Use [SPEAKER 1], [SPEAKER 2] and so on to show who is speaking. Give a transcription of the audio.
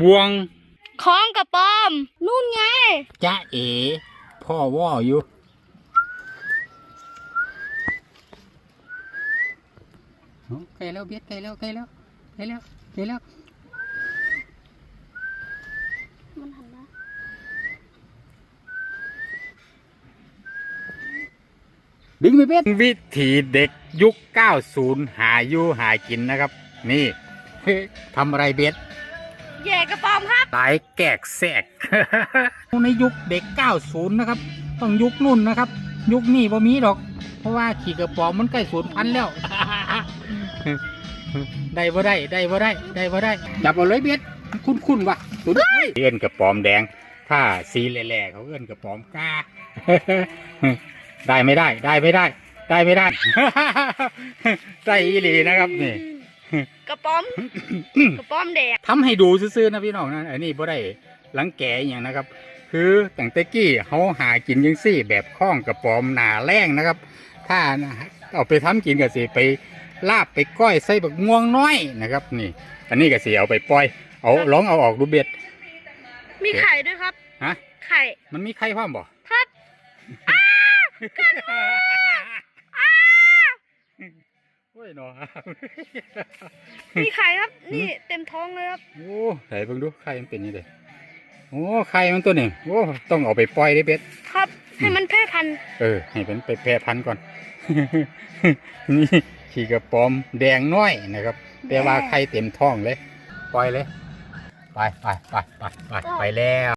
[SPEAKER 1] พวง
[SPEAKER 2] ของกระป๋อม นู่นไง
[SPEAKER 1] จ้าเอ๋พ่อว่ออยู่โอ้ใกล้แล้วเบียดใกล้แล้วใกล้แล้วใกล้แล้วใกล้แล้ว
[SPEAKER 2] มันหันมา
[SPEAKER 1] ดึงไปเบ็ดวิถีเด็กยุค 90 หาอยู่หากินนะครับ นี่ ทำอะไรเบ็ด
[SPEAKER 2] แย่กระป๋อมครับ
[SPEAKER 1] ตายแกกแสก ในยุคเด็ก 90 นะครับ ต้องยุคนุ่นนะครับ ยุคนี้บ่มีดอก เพราะว่าขี่กระป๋อมมันใกล้สูญพันธุ์แล้ว ได้บ่ได้ ได้บ่ได้ ได้บ่ได้ จับเอาเลยเบ็ดคุ้นคุ้นๆว่ะสุดเอื้อนกระป๋อมแดง ถ้าสีแหล่ๆเขาเอื้อนกระป๋อมกา ได้ไม่ได้ ได้ไม่ได้ ได้ไม่ได้ ได้อีหลีนะครับนี่
[SPEAKER 2] กระป๋อม กระป๋อมแดง
[SPEAKER 1] ทำให้ดูซื่อๆนะพี่น้องนะอันนี้บ่ได้หลังแกอหย่างนะครับ คือตั้งแต่กี้เขาหากินยังซี่ แบบข้องกระป๋อมหนาแรงนะครับ ถ้าเอาไปทำกินก็สิไปลาบไปก้อยใส่บักม่วงน้อยนะครับ นี่ อันนี้ก็สิเอาไปปล่อย เอาลองเอาออกดูเบ็ด
[SPEAKER 2] มีไข่ด้วยครับ
[SPEAKER 1] ฮะ
[SPEAKER 2] ไข่
[SPEAKER 1] มันมีไข่พร้อมบ่
[SPEAKER 2] ครับ
[SPEAKER 1] โอ้ย หนอ
[SPEAKER 2] มีไข่ครับ นี่เต็มท้องเลยครับ
[SPEAKER 1] โอ้ไหนเบิ่งดูไข่มันเป็นยังไงโอ้ไข่มันตัวนี้โอ้ต้องเอาไปปล่อยได้เบ็ด
[SPEAKER 2] ครับ ให้มันแพร่พันธุ์
[SPEAKER 1] เออ ให้เป็นไปแพร่พันธุ์ก่อน นี่ขี่กระป๋อมแดงน้อยนะครับแต่ว่าไข่เต็มท้องเลย ปล่อยเลย ไปไปไปไปไปไปแล้ว